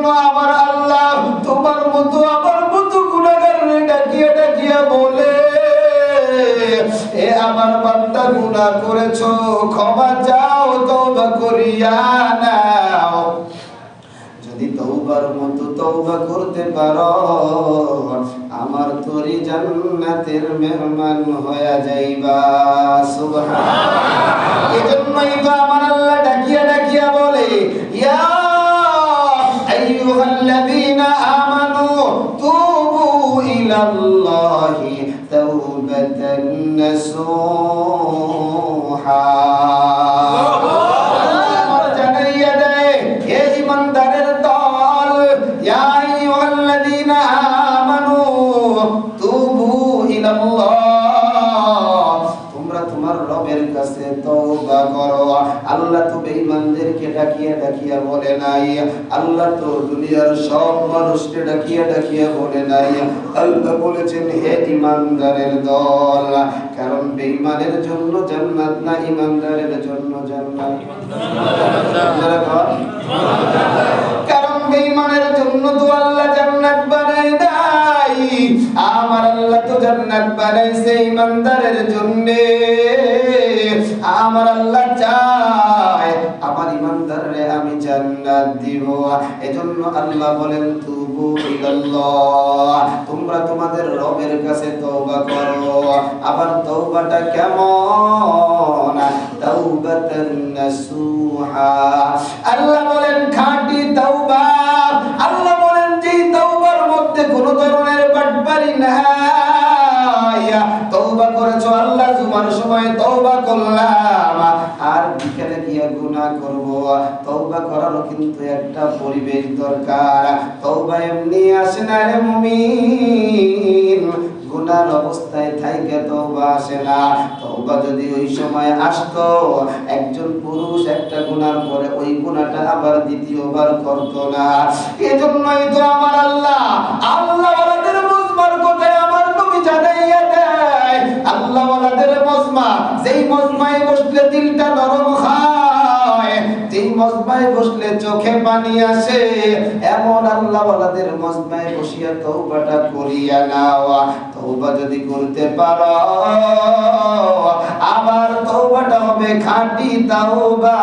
এজন্য আমার আল্লাহ তোমার মতো, আমার মতো গুণাগারে ডাকিয়ে ডাকিয়ে বলে, এ আমার বান্দা, গুনাহ করেছ, ক্ষমা চাও, তওবা করিয়া নাও। যদি তৌবার মতো তৌবা করতে পারো, আমার তোরি জান্নাতের মেহমান হয়ে যাইবা সুবহান এজন্যই তো আইয়ুহাল্লাযীনা আমানু তুবু ইলাল্লাহি তাওবাতান নাসুহা দুনিয়ার সব মানুষকে ডাকিয়ে ডাকিয়ে বলে নাই। আল্লাহ বলেছেন, হে ইমানদারের দল, কারণ বেঈমানের জন্য জান্নাত না ইমানদারের জন্য জান্নাত? কারণ বেঈমানের জন্য তো আল্লাহ জান্নাত নাই। আমার আল্লাহ তো জান্নাত বানাইছে ইমানদারের জন্য। আমার আল্লাহ চায়, আমার আমি জান্নাত দিব এজন্য আল্লাহ বলেন, তুবু ইলাল্লাহ, তোমরা তোমাদের রবের কাছে তওবা করো। আবার তওবাটা কেমন? তাওবাতান নাসুহা। আল্লাহ বলেন, খাঁটি তওবা। আল্লাহ বলেন, যে তওবার মধ্যে কোনো ধরনের বাটবারি নাই। তওবা করেছ আল্লাহ, জুমার সময় তওবা করলাম। আর বিকেলে গিয়ে গুনাহ করব। তওবা করারও কিন্তু একটা পরিবেশ দরকার। তওবা এমনি আসে না রে মুমিন। গুনার অবস্থায় থাইকে তওবা আসে না। তওবা যদি ওই সময় আসতো, একজন পুরুষ একটা গুনার পরে ওই গুনাহটা আবার দ্বিতীয়বার করতো না। এজন্যই তো আমার আল্লাহ আল্লাহ দেয় আল্লাহ ওয়ালাদের মজমা। যেই মজমায় বসলে দিলটা নরম খায় যেই মজমায় বসলে চোখে পানি আসে, এমন আল্লাহ ওয়ালাদের মজমায় বসিয়া তওবাটা করিয়া নাও তওবা যদি করতে পারো, আবার তওবাটা হবে খাঁটি তওবা।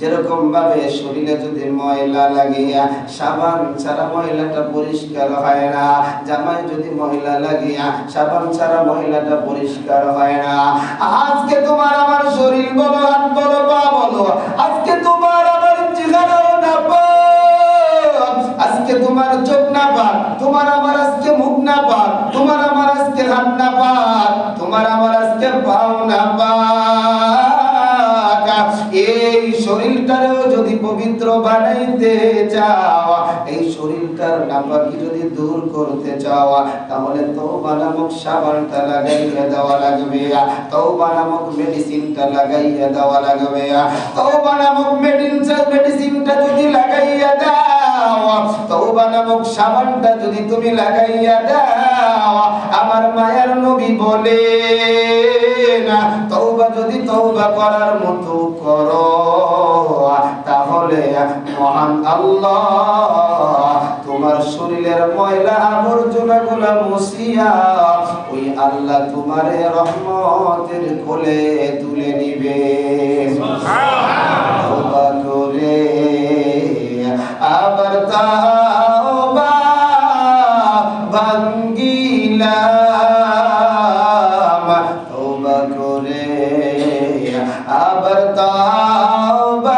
যেরকম ভাবে শরীরে যদি ময়লা লাগিয়া, সাবান ছাড়া ময়লাটা পরিষ্কার হয় না। জামায় যদি ময়লা লাগিয়া, সাবান ছাড়া ময়লাটা পরিষ্কার হয় না। আজকে তোমার আমার শরীর বলো, হাত বলো, পা বলো। আজকে তোমার আমার চেহারাও না আজকে তোমার চোখ না পাক, তোমার আমার আজকে মুখ না পাক, তোমার আমার আজকে হাত না পাক, তোমার আমার আজকে পাও না পাক। পবিত্র বানাইতে চাও এই শরীরটার নাপাকি যদি দূর করতে চাও তাহলে তওবা নামক সাবানটা লাগাইয়া দেওয়া লাগবে, তওবা নামক মেডিসিনটা লাগাইয়া দেওয়া লাগবে, তওবা নামক মেডিসিন মেডিসিনটা যদি লাগাইয়া দাও, তওবা নামক সাবানটা যদি তুমি লাগাইয়া দাও, আমার মায়ের নবী বলে না, তওবা যদি তওবা করার মতো করো তাহলে মহান আল্লাহ তোমার শরীরের ময়লা আবর্জনা গুলা মুছিয়া ওই আল্লাহ তোমারে রহমতের কোলে তুলে নিবে। করে আবার তাওবা ভাঙ্গিলাম। করে আবার তাওবা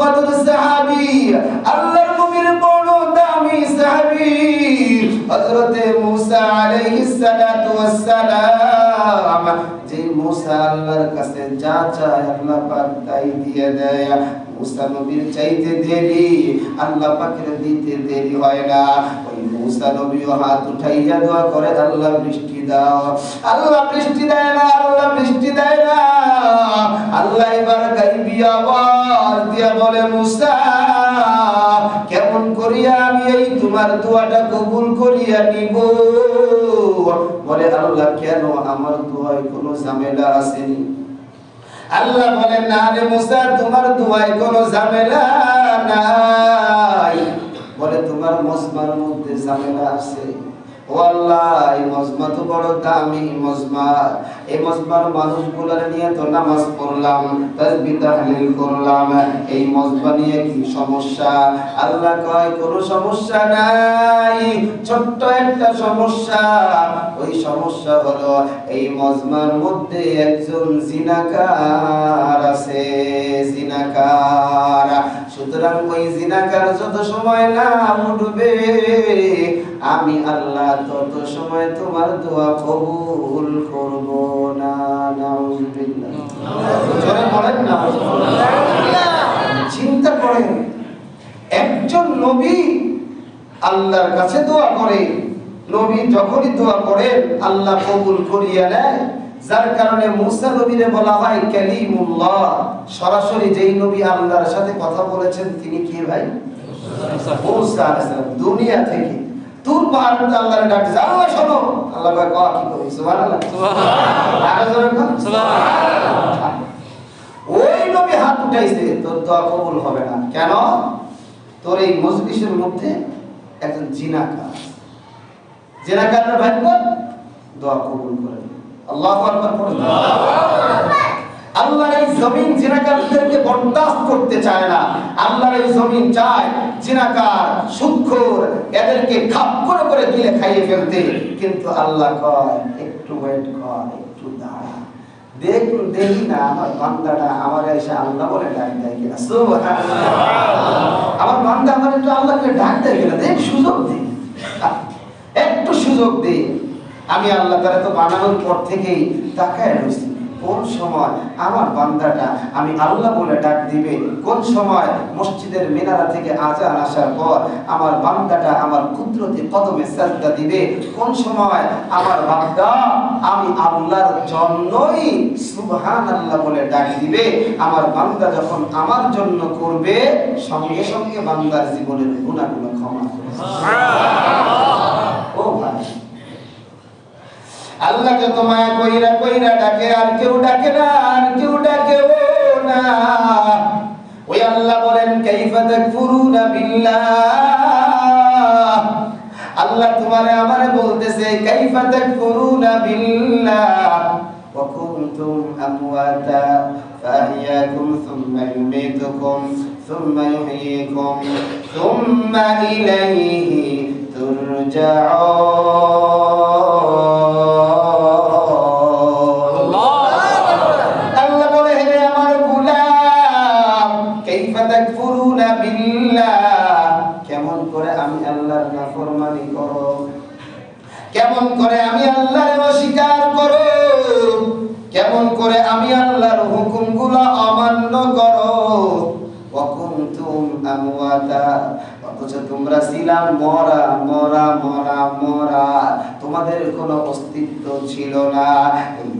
কদর সাহাবি, আল্লাহর নবীর বড় দামি সাহাবি, হযরতে মুসা আলাইহিস সালাতু ওয়াস সালাম যে মুসা আল্লাহর কাছে যা চায় আল্লাহ পাক তাই দিয়ে দেয়। মুসা নবীর চাইতে দেরি, আল্লাহ পাকের দিতে দেরি হয় না। ওই মুসা নবীও হাত উঠাইয়া দোয়া করে, আল্লাহ বৃষ্টি দাও। আল্লাহ বৃষ্টি দেয় না, আল্লাহ বৃষ্টি দেয় না। আল্লাহ এবার গাইবি আওয়াজ দিয়া বলে মুসা কেমন করিয়া আমি এই তোমার দোয়াটা কবুল করিয়া নিব? বলে, আল্লাহ, কেন আমার দোয়ায় কোনো ঝামেলা আসেনি? আল্লাহ বলেন, না রে মুসা, তোমার দোয়ায় কোনো ঝামেলা নাই। বলে, তোমার মজমার মধ্যে ঝামেলা আছে। কোনো সমস্যা নাই, ছোট্ট একটা সমস্যা। ওই সমস্যা হলো, এই মজমার মধ্যে একজন জিনাকার আছে, জিনাকার। সুতরাং ওই জিনাকার যত সময় না উঠবে আমি আল্লাহ তত সময় তোমার দোয়া কবুল করব না না চিন্তা করেন, একজন নবী আল্লাহর কাছে দোয়া করে, নবী যখনই দোয়া করেন, আল্লাহ কবুল করিয়া নেয়। যার কারণে মুসা নবীরে বলা হয় কালিমুল্লাহ। সরাসরি যেই নবী আল্লাহর সাথে কথা বলেছেন তিনি কে ভাই? মুসা দুনিয়া থেকে। তুর পাহাড় আল্লাহর আল্লাহ শোনো। আল্লাহ কয় কয়া কি করি সুবহানাল্লাহ। সুবহানাল্লাহ। আরও জোরে কন। সুবহানাল্লাহ। ওই নবী হাত উঠাইছে তোর দোয়া কবুল হবে না। কেন? তোর এই মজলিসের মধ্যে একজন জিনাকার জিনাকারের ভাগ্য দোয়া কবুল করে আল্লাহর এই জমিন জিনাকারদেরকে বরদাস্ত করতে চায় না। আল্লাহর এই জমিন চায় জিনাকার এদেরকে খাপ করে করে খাইয়ে ফেলতে। কিন্তু আল্লাহ কয়, একটু ওয়েট কর, একটু দাঁড়া। দেখ দেখি না, আমার বান্দাটা আমার এসে আল্লাহ বলে ডাক দেয় কিনা। আমার বান্দা আমার একটু আল্লাহকে ডাক দেয় কিনা? দেখ, সুযোগ দে। একটু সুযোগ দে। আমি আল্লাহ তারা তো বানানোর পর থেকেই তাকায় রয়েছি। কোন সময় আমার বান্দাটা আমি আল্লাহ বলে ডাক দিবে? কোন সময় মসজিদের মিনারা থেকে আজান আসার পর আমার বান্দাটা আমার কুদরতি কদমে সাজদা দিবে? কোন সময় আমার বান্দা আমি আল্লাহর জন্যই সুবহান আল্লাহ বলে ডাক দিবে? আমার বান্দা যখন আমার জন্য করবে, সঙ্গে সঙ্গে বান্দার জীবনের গুণাগুলো ক্ষমা করে ও ভাই আল্লাহকে তোমায় কইরা কইরা ডাকে, আর কেউ ডাকে না, আর কেউ ডাকে না। ওই আল্লাহ বলেন, কাইফা তাকফুরুনা বিল্লাহ? আল্লাহ তোমারে আমারে বলতেছে, কাইফা তাকফুরুনা বিল্লাহ? ওয়া কুনতুম আমওয়াতা ফাহিয়াকুম সুম্মা ইউমীতুকুম, সুম্মা ইউহয়ীকুম সুম্মা ইলাইহি তুরজাউন।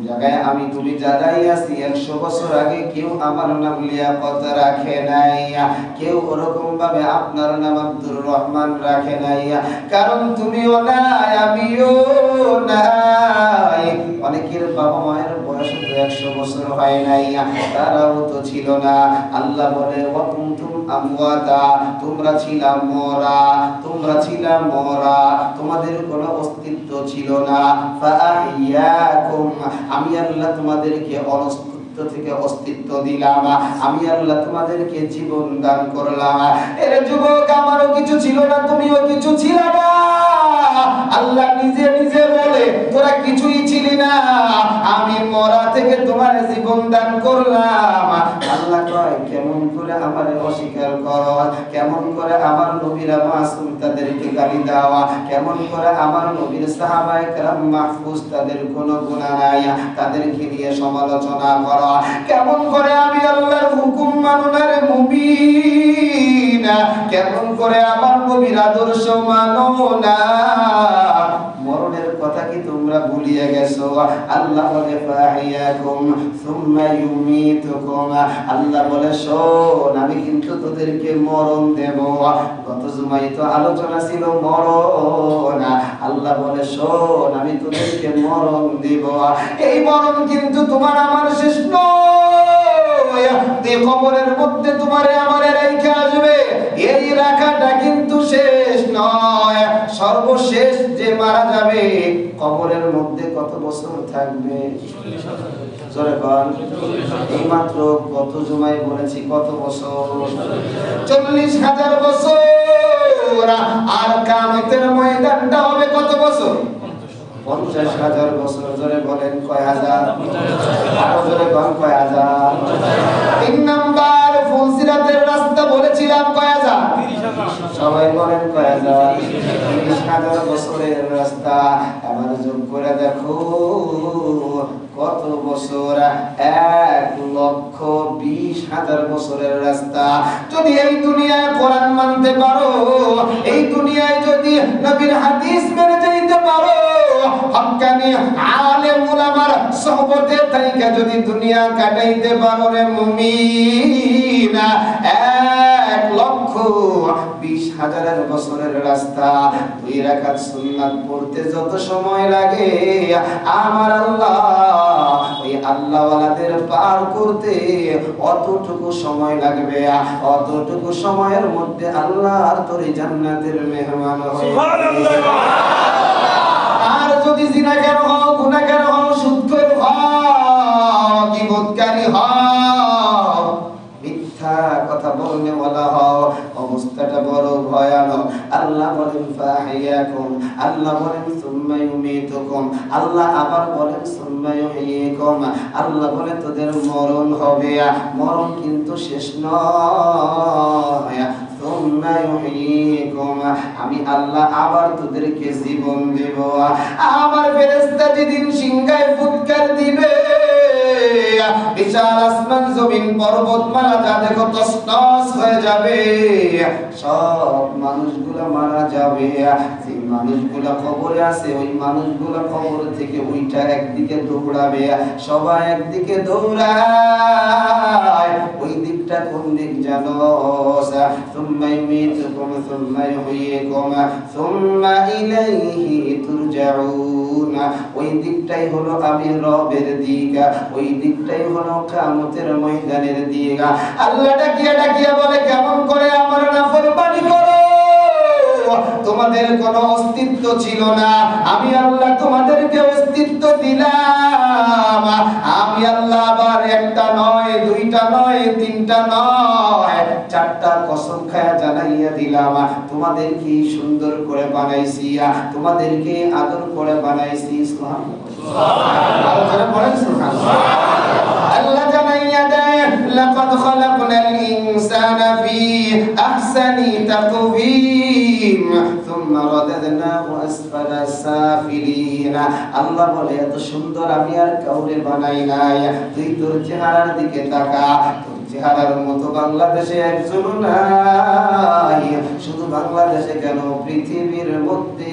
জায়গায় আমি তুমি যারাই আছি, একশো বছর আগে কেউ আমার নাম লিয়াকত রাখে নাই, কেউ ওরকম ভাবে আপনার নাম আব্দুর রহমান রাখে নাই। কারণ তুমিও নাই, আমিও নাই। অনেকের বাবা মায়ের তোমাদের অস্তিত্ব ছিল না। আমি আল্লাহ তোমাদেরকে অস্তিত্ব অস্তিত্ব থেকে অস্তিত্ব দিলাম, আমি আল্লাহ তোমাদেরকে জীবন দান করলাম। এর যুবক, আমারও কিছু ছিল না, তুমিও কিছু ছিল না। আল্লাহ নিজে নিজে বলে তোরা কিছুই ছিলি না আমি মরা থেকে তোমার জীবন দান করলাম আল্লাহ কয় কেমন করে আমার অস্বীকার করো কেমন করে আমার নবীরা মাসুম তাদেরকে গালি দেওয়া কেমন করে আমার নবীর সাহাবায়ে کرام মাহফুজ তাদের কোনো গুনাহ নাই তাদেরকে নিয়ে সমালোচনা করো কেমন করে আমি আল্লাহর হুকুম মানো না, কেমন করে আমার নবীর আদর্শ মানো না? মরণের কথা কি তোমরা ভুলিয়ে গেছো? আল্লাহ বলে আল্লাহ বলে, শোন, আমি কিন্তু তোদেরকে মরণ দেব। গত জুমাই তো আলোচনা ছিল মরণ। আল্লাহ বলে, শোন, আমি তোদেরকে মরণ দিব। এই মরণ কিন্তু তোমার আমার শেষ নয়। কবরের মধ্যে তোমারে আমারে রেখে আসবে। এই রাখাটা কিন্তু শেষ নয়। সর্বশেষ যে মারা যাবে, কবরের মধ্যে কত বছর থাকবে? আর কামতের ময়দানটা হবে কত বছর? পঞ্চাশ হাজার বছর ধরে বলেন কয় হাজার? আরও জোরে কন কয় হাজার? তিন নাম্বার ফুলসিরাতের রাস্তা বলেছিলাম কয় হাজার? সবাই বলেন কয় হাজার। তিরিশ হাজার বছরের রাস্তা আমার যোগ করে দেখো কত বছর? এক লক্ষ বিশ হাজার বছরের রাস্তা। যদি এই দুনিয়ায় কোরআন মানতে পারো, এই দুনিয়ায় যদি নবীর হাদিস মেনে যাইতে পারো হক্কানি আলেম উলামার সোহবতে থাইকা যদি দুনিয়া কাটাইতে পারো রে মুমিন, এক লক্ষ বিশ হাজারের বছরের রাস্তা, দুই রাকাত সুন্নাত পড়তে যত সময় লাগে, আমার আল্লাহ ওই আল্লাহওয়ালাদের পার করতে অতটুকু সময় লাগবে, অতটুকু সময়ের মধ্যে আল্লাহর তোরে জান্নাতের মেহমান আর যদি জিনাকার হও গুনাহগার হও সুদখোর হও হও, মিথ্যা হও আল্লাহ বলেন, ফাহিয়াকুম। আল্লাহ বলেন, সুম্মা ইউমিতুকুম। আল্লাহ তোদের মরণ হবে। মরণ কিন্তু শেষ নয়। আমি আল্লাহ আবার তোদেরকে জীবন দেব। আমার ফেরেস্তা যেদিন সিংহায় ফুৎকার দিবে বিশাল আসমান, জমিন পর্বতমালা যা দেখো তসনস হয়ে যাবে। সব মানুষগুলা মারা যাবে। যে মানুষগুলা কবরে আছে, ওই মানুষগুলা কবর থেকে ওইটা একদিকে দৌড়াবে। সবাই একদিকে দৌড়ায়। ওই দিকটা কোন দিক জানো? সুম্মা ইউমিতুকুম সুম্মা ইউহয়িকুম সুম্মা ইলাইহি তুরজাউন। ওই দিকটাই হলো আমি রবের দিক। ওই দিকটাই হলো কিয়ামতের ময়দানের দিক আল্লাহ ডাকিয়া ডাকিয়া বলে, কেমন করে আমার নাফরমানি করো? তোমাদের কোনো অস্তিত্ব ছিল না। আমি আল্লাহ তোমাদেরকে অস্তিত্ব দিলাম। আমি আল্লাহ আবার একটা নয়, দুইটা নয়, তিনটা নয়, চারটা কসম খায়া জানাইয়া দিলাম। তোমাদের কি সুন্দর করে বানাইছি তোমাদেরকে আদর করে বানাইছি। সুবহানাল্লাহ। আল্লাহ জানাইয়া দেয় লাকাদ খালাকনাল ইনসানা ফি আহসানি তাকওয়িম থুম্মা রাদাদনাহু আসফালা সাফিলিন। আল্লাহ বলে, এত সুন্দর আমি আর কাউরে বানাই নাই। তুই তোর চেহারার দিকে তাকা চেহারার মতো বাংলাদেশে একজন নাই। শুধু বাংলাদেশে কেন পৃথিবীর মধ্যে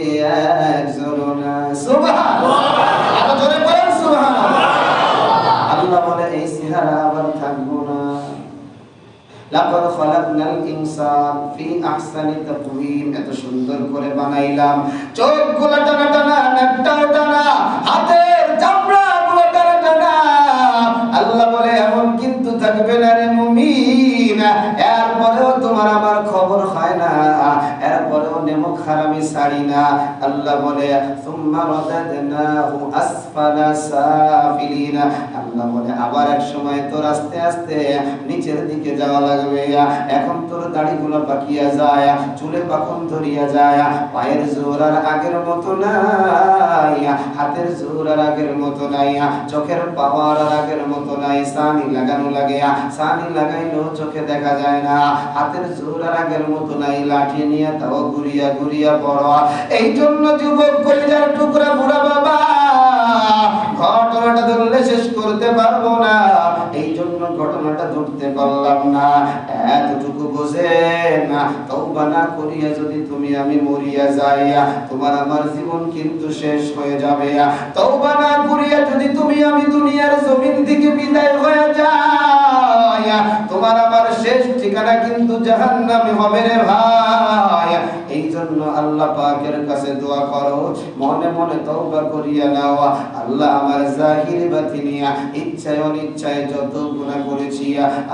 একজন আল্লাহ বলে, এই চেহারা আবার থাকব না। ইনসান ফি আহসানি তাকওয়িম। এত সুন্দর করে বানাইলাম। চোখগুলো টানা টানা, নাকটাও টানা। আল্লাহ বলে আবার এক সময় তোর আস্তে আস্তে নিচের দিকে যাওয়া লাগবে। এখন দাড়িগুলো পাকিয়া যায় চুলে পাখন ধরিয়া যায় পায়ের জোর আর আগের মতো নাই হাতের জোর আর আগের মতো নাই চোখের পাওয়ার আর আগের মতো নাই, সানি লাগানো লাগে সানি লাগাইলেও চোখে দেখা যায় না হাতের জোর আর আগের মতো নাই, লাঠি নিয়ে তাও ঘুরিয়া ঘুরিয়া পড় এই জন্য যুবক কলিজার টুকরা বুড়া বাবা ঘটনাটা ধরলে শেষ করতে পারব না। এই জন্য ঘটনাটা ধরতে পারলাম না। এতটুকু বোঝে না, তওবা না করিয়া যদি তুমি আমি মরিয়া যাই, তোমার আমার জীবন কিন্তু শেষ হয়ে যাবে। তওবা না করিয়া যদি তুমি আমি দুনিয়ার জমিন থেকে বিদায় হয়ে যাই, তোমার আমার শেষ ঠিকানা কিন্তু জাহান্নামে হবে রে ভাই। আল্লাহ পাকের কাছে দোয়া করো, মনে মনে তওবা করিয়া নাও। আল্লাহ আমার জাহির বাতিনিয়া ইচ্ছায় অনিচ্ছায় যত গুনাহ করেছি,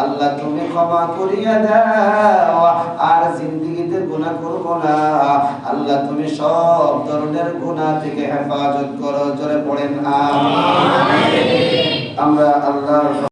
আল্লাহ তুমি ক্ষমা করিয়া দাও। আর জিন্দেগীতে গুনাহ করব না। আল্লাহ তুমি সব ধরনের গুনাহ থেকে হেফাজত করো। জোরে পড়েন, আমিন। আমরা আল্লাহর